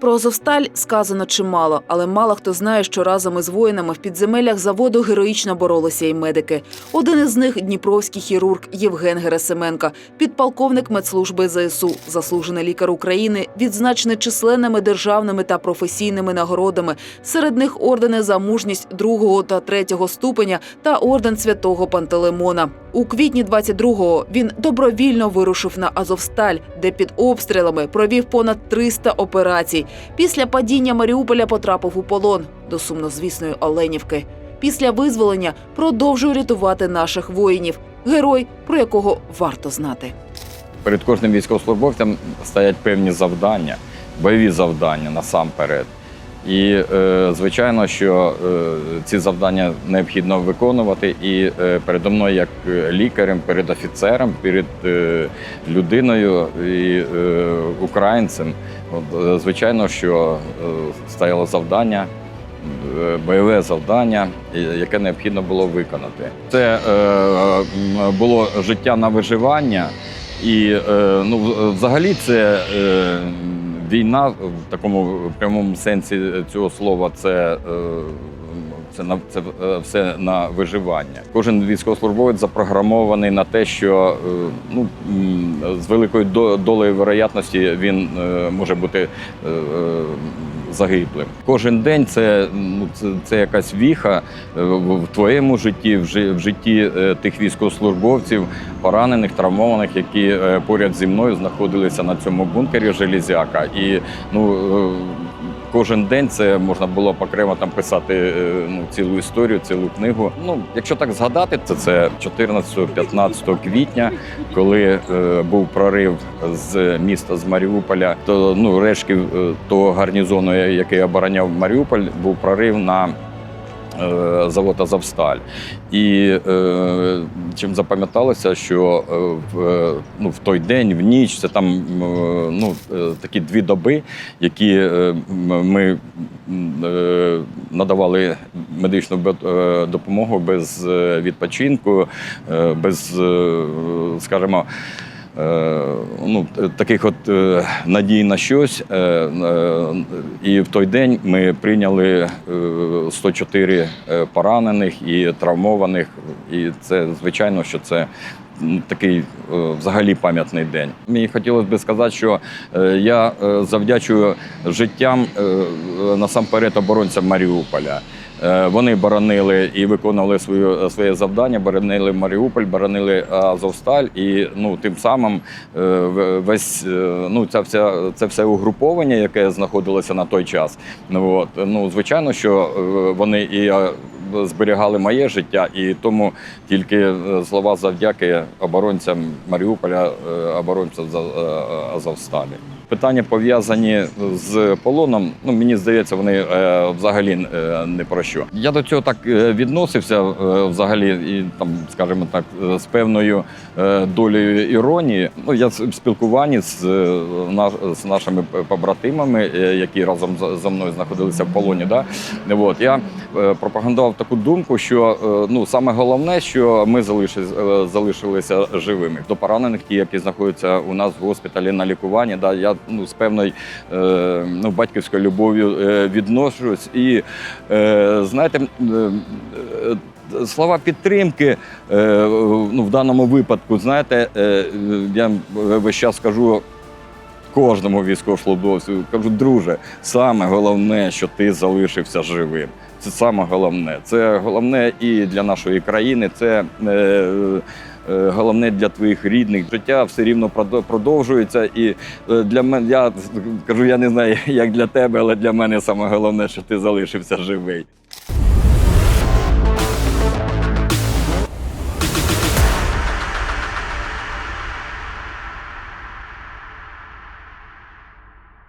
Про Азовсталь сказано чимало, але мало хто знає, що разом із воїнами в підземеллях заводу героїчно боролися і медики. Один із них дніпровський хірург Євген Герасименко, підполковник медслужби ЗСУ, заслужений лікар України, відзначений численними державними та професійними нагородами. Серед них ордени за мужність другого та третього ступеня та орден святого Пантелеймона. У квітні 22-го він добровільно вирушив на Азовсталь, де під обстрілами провів понад 300 операцій. Після падіння Маріуполя потрапив у полон до сумнозвісної Оленівки. Після визволення продовжує рятувати наших воїнів. Герой, про якого варто знати. Перед кожним військовослужбовцем стоять певні завдання, бойові завдання насамперед. І е, звичайно, що е, ці завдання необхідно виконувати. І е, передо мною, як лікарем, перед офіцером, перед людиною і українцем, звичайно, що стояло завдання. Бойове завдання, яке необхідно було виконати, це було життя на виживання, і ну, взагалі це війна в такому прямому сенсі цього слова. Це, е, це, на, це е, все на виживання. Кожен військовослужбовець запрограмований на те, що е, ну, з великою до- долею вероятності він може бути загиблим. Кожен день це, ну, це, це якась віха е, в твоєму житті, в житті е, тих військовослужбовців, поранених, травмованих, які е, поряд зі мною знаходилися на цьому бункері Железяка. І ну, кожен день це можна було окремо там писати е, ну, цілу історію, цілу книгу. Ну, якщо так згадати, то це 14-15 квітня, коли е, був прорив з міста з Маріуполя, то ну рештків е, того гарнізону, який обороняв Маріуполь, був прорив на. Е, Завод Азовсталь. І е, чим запам'яталося, що е, в, е, ну, в той день, в ніч, це там ну, такі дві доби, які ми надавали медичну допомогу без відпочинку, без, скажімо, ну, таких от е, надій на щось. Е, е, І в той день ми прийняли е, 104 е, поранених і травмованих. І це звичайно, що це. Такий е, взагалі пам'ятний день. Мені хотілося б сказати, що е, я е, завдячую життям насамперед оборонцям Маріуполя. Вони боронили і виконували свою, своє завдання, боронили Маріуполь, боронили Азовсталь, і ну, тим самим весь ну, ця вся, це все угруповання, яке знаходилося на той час. Ну, от, ну, звичайно, що вони і зберігали моє життя, і тому тільки е, слова завдяки оборонцям Маріуполя, е, оборонцям е, Азовсталі. Питання пов'язані з полоном. Ну мені здається, вони е, взагалі е, не про що. Я до цього так відносився е, взагалі, і там, скажімо так, з певною е, долею іронії. Ну я в спілкуванні з, наш- з нашими побратимами, е, які разом за- мною знаходилися в полоні. Да? От, я пропагандував таку думку, що е, ну саме головне, що ми е, залишилися живими. До поранених, ті, які знаходяться у нас в госпіталі на лікуванні, да, я ну з певною е, ну, батьківською любов'ю е, відношусь. І е, знаєте. е, е, Слова підтримки е, ну, в даному випадку, знаєте, е, я весь час кажу кожному військовослужбовцю, кажу, друже, саме головне, що ти залишився живим. Це саме головне. Це головне і для нашої країни, це е, е, головне для твоїх рідних. Життя все рівно продовжується. І е, для мене я кажу, я не знаю, як для тебе, але для мене саме головне, що ти залишився живий.